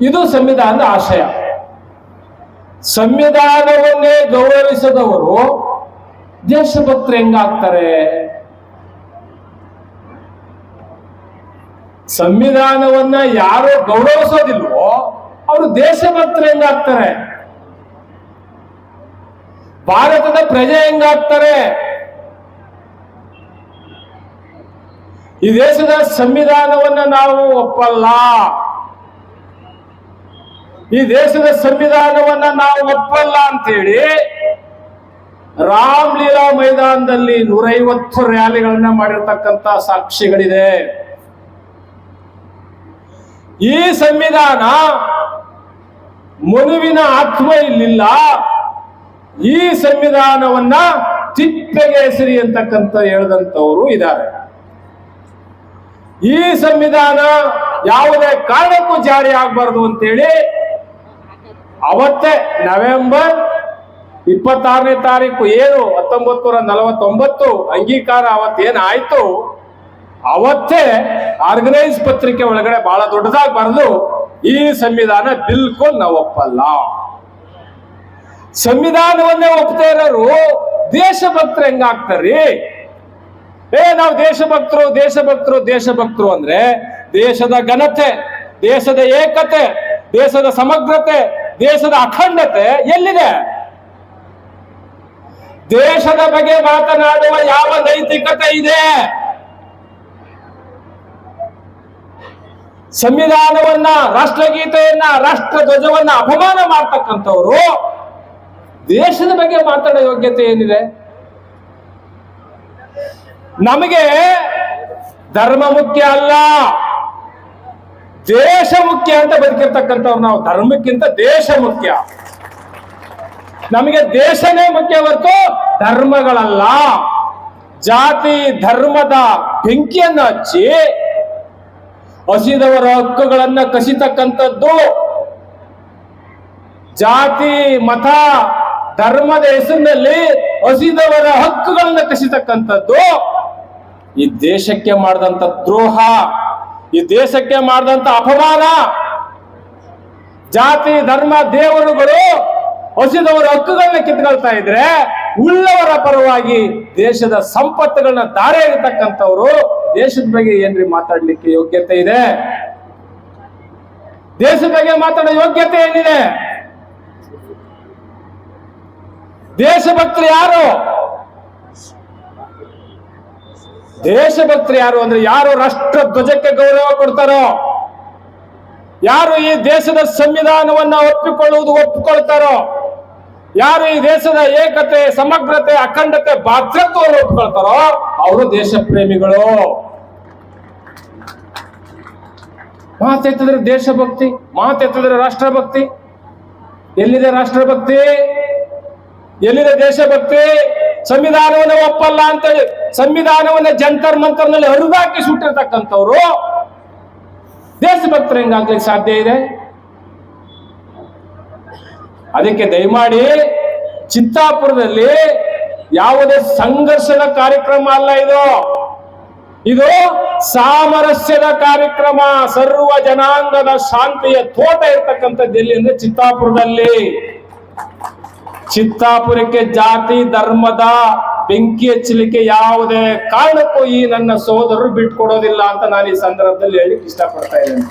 ಇದು ಸಂವಿಧಾನದ ಆಶಯ. ಸಂವಿಧಾನವನ್ನೇ ಗೌರವಿಸದವರು ದೇಶಭಕ್ತರು ಹೆಂಗಾಗ್ತಾರೆ? ಸಂವಿಧಾನವನ್ನ ಯಾರು ಗೌರವಿಸೋದಿಲ್ವೋ ಅವರು ದೇಶಭಕ್ತರು ಹೆಂಗಾಗ್ತಾರೆ? ಭಾರತದ ಪ್ರಜೆ ಹೆಂಗಾಗ್ತಾರೆ? ಈ ದೇಶದ ಸಂವಿಧಾನವನ್ನ ನಾವು ಒಪ್ಪಲ್ಲ. ಈ ದೇಶದ ಸಂವಿಧಾನವನ್ನ ನಾವು ಒಪ್ಪಲ್ಲ ಅಂತೇಳಿ ರಾಮ್ಲೀಲಾ ಮೈದಾನದಲ್ಲಿ ನೂರೈವತ್ತು ರ್ಯಾಲಿಗಳನ್ನ ಮಾಡಿರ್ತಕ್ಕಂತ ಸಾಕ್ಷಿಗಳಿದೆ. ಈ ಸಂವಿಧಾನ ಮನುವಿನ ಆತ್ಮ ಇಲ್ಲಿಲ್ಲ. ಈ ಸಂವಿಧಾನವನ್ನ ತಿಪ್ಪೆಗೆ ಹೆಸರಿ ಅಂತಕ್ಕಂಥ ಹೇಳಿದಂಥವರು ಇದ್ದಾರೆ. ಈ ಸಂವಿಧಾನ ಯಾವುದೇ ಕಾರಣಕ್ಕೂ ಜಾರಿ ಆಗಬಾರ್ದು ಅಂತೇಳಿ ಅವತ್ತೇ ನವೆಂಬರ್ ಇಪ್ಪತ್ತಾರನೇ ತಾರೀಕು ಏನು ಹತ್ತೊಂಬತ್ತು ನೂರ ನಲವತ್ತೊಂಬತ್ತು ಅಂಗೀಕಾರ ಅವತ್ತೇನು ಆಯ್ತು ಅವತ್ತೇ ಆರ್ಗನೈಸ್ ಪತ್ರಿಕೆ ಒಳಗಡೆ ಬಹಳ ದೊಡ್ಡದಾಗಿ ಬರೆದು ಈ ಸಂವಿಧಾನ ಬಿಲ್ಕುಲ್ ನಾವು ಒಪ್ಪಲ್ಲ. ಸಂವಿಧಾನವನ್ನೇ ಒಪ್ತಾ ಇರೋರು ದೇಶಭಕ್ತರು ಹೆಂಗಾಗ್ತಾರ್ರಿ ಏ, ನಾವು ದೇಶಭಕ್ತರು ದೇಶಭಕ್ತರು ದೇಶಭಕ್ತರು ಅಂದ್ರೆ ದೇಶದ ಘನತೆ, ದೇಶದ ಏಕತೆ, ದೇಶದ ಸಮಗ್ರತೆ ದೇಶದ ಅಖಂಡತೆ ಎಲ್ಲಿದೆ? ದೇಶದ ಬಗ್ಗೆ ಮಾತನಾಡುವ ಯಾವ ನೈತಿಕತೆ ಇದೆ? ಸಂವಿಧಾನವನ್ನ, ರಾಷ್ಟ್ರಗೀತೆಯನ್ನ ರಾಷ್ಟ್ರ ಧ್ವಜವನ್ನ ಅಪಮಾನ ಮಾಡ್ತಕ್ಕಂಥವ್ರು ದೇಶದ ಬಗ್ಗೆ ಮಾತಾಡೋ ಯೋಗ್ಯತೆ ಏನಿದೆ? ನಮಗೆ ಧರ್ಮ ಮುಖ್ಯ ಅಲ್ಲ. ದೇಶ ಮುಖ್ಯ ಅಂತ ಬದುಕಿರ್ತಕ್ಕಂಥವ್ರು ನಾವು. ಧರ್ಮಕ್ಕಿಂತ ದೇಶ ಮುಖ್ಯ. ನಮಗೆ ದೇಶನೇ ಮುಖ್ಯ ಹೊರತು ಧರ್ಮಗಳಲ್ಲ. ಜಾತಿ, ಧರ್ಮದ ಬೆಂಕಿಯನ್ನು ಹಚ್ಚಿ ಹಸಿದವರ ಹಕ್ಕುಗಳನ್ನ ಕಸಿತಕ್ಕಂಥದ್ದು ಜಾತಿ, ಮತ, ಧರ್ಮದ ಹೆಸರಿನಲ್ಲಿ ಹಸಿದವರ ಹಕ್ಕುಗಳನ್ನ ಕಸಿತಕ್ಕಂಥದ್ದು ಈ ದೇಶಕ್ಕೆ ಮಾಡಿದಂತ ದ್ರೋಹ. ಈ ದೇಶಕ್ಕೆ ಮಾಡಿದಂತ ಅಪಮಾನ. ಜಾತಿ, ಧರ್ಮ, ದೇವರುಗಳು ಹಸಿದವರ ಹಕ್ಕುಗಳನ್ನ ಕಿತ್ಕೊಳ್ತಾ ಇದ್ರೆ ಉಳ್ಳವರ ಪರವಾಗಿ ದೇಶದ ಸಂಪತ್ತುಗಳನ್ನ ದಾರೆ ಇರತಕ್ಕಂಥವ್ರು ದೇಶದ ಬಗ್ಗೆ ಏನ್ರಿ ಮಾತಾಡ್ಲಿಕ್ಕೆ ಯೋಗ್ಯತೆ ಇದೆ? ದೇಶದ ಬಗ್ಗೆ ಮಾತಾಡೋ ಯೋಗ್ಯತೆ ಏನಿದೆ? ದೇಶಭಕ್ತರು ಯಾರು? ದೇಶಭಕ್ತರು ಯಾರು ಅಂದ್ರೆ ಯಾರು ರಾಷ್ಟ್ರ ಧ್ವಜಕ್ಕೆ ಗೌರವ ಕೊಡ್ತಾರೋ? ಯಾರು ಈ ದೇಶದ ಸಂವಿಧಾನವನ್ನ ಒಪ್ಪಿಕೊಳ್ಳುವುದು ಒಪ್ಪಿಕೊಳ್ತಾರೋ? ಯಾರು ಈ ದೇಶದ ಏಕತೆ, ಸಮಗ್ರತೆ, ಅಖಂಡತೆ, ಭಾತೃತ್ವವನ್ನು ಒಪ್ಪಿಕೊಳ್ತಾರೋ? ಅವರು ದೇಶ ಪ್ರೇಮಿಗಳು ಮಾತೆತ್ತಿದ್ರೆ ದೇಶಭಕ್ತಿ, ಮಾತೆತ್ತಿದ್ರೆ ರಾಷ್ಟ್ರಭಕ್ತಿ. ಎಲ್ಲಿದೆ ರಾಷ್ಟ್ರಭಕ್ತಿ? ಎಲ್ಲಿದೆ ದೇಶಭಕ್ತಿ? ಸಂವಿಧಾನವನ್ನು ಒಪ್ಪಲ್ಲ ಅಂತೇಳಿ. ಸಂವಿಧಾನವನ್ನ ಜಂತರ್ ಮಂತರ್ನಲ್ಲಿ ಹರಿದಾಕಿ ಸುಟ್ಟಿರ್ತಕ್ಕಂಥವ್ರು ದೇಶಭಕ್ತರು ಹೆಂಗಾಗ್ಲಿಕ್ಕೆ ಸಾಧ್ಯ ಇದೆ? ಅದಕ್ಕೆ ದಯಮಾಡಿ ಚಿತ್ತಾಪುರದಲ್ಲಿ ಯಾವುದೇ ಸಂಘರ್ಷದ ಕಾರ್ಯಕ್ರಮ ಅಲ್ಲ ಇದು. ಇದು ಸಾಮರಸ್ಯದ ಕಾರ್ಯಕ್ರಮ, ಸರ್ವ ಜನಾಂಗದ ಶಾಂತಿಯ ತೋಟ ಇರ್ತಕ್ಕಂಥದ್ದು ಎಲ್ಲಿ ಅಂದ್ರೆ ಚಿತ್ತಾಪುರದಲ್ಲಿ. ಚಿತ್ತಾಪುರಕ್ಕೆ ಜಾತಿ, ಧರ್ಮದ ಬೆಂಕಿ ಹಚ್ಚಲಿಕ್ಕೆ ಯಾವುದೇ ಕಾರಣಕ್ಕೂ ಈ ನನ್ನ ಸೋದರರು ಬಿಟ್ಕೊಡೋದಿಲ್ಲ ಅಂತ ನಾನು ಈ ಸಂದರ್ಭದಲ್ಲಿ ಹೇಳಿ ಇಷ್ಟಪಡ್ತಾ ಇದ್ದೇನೆ.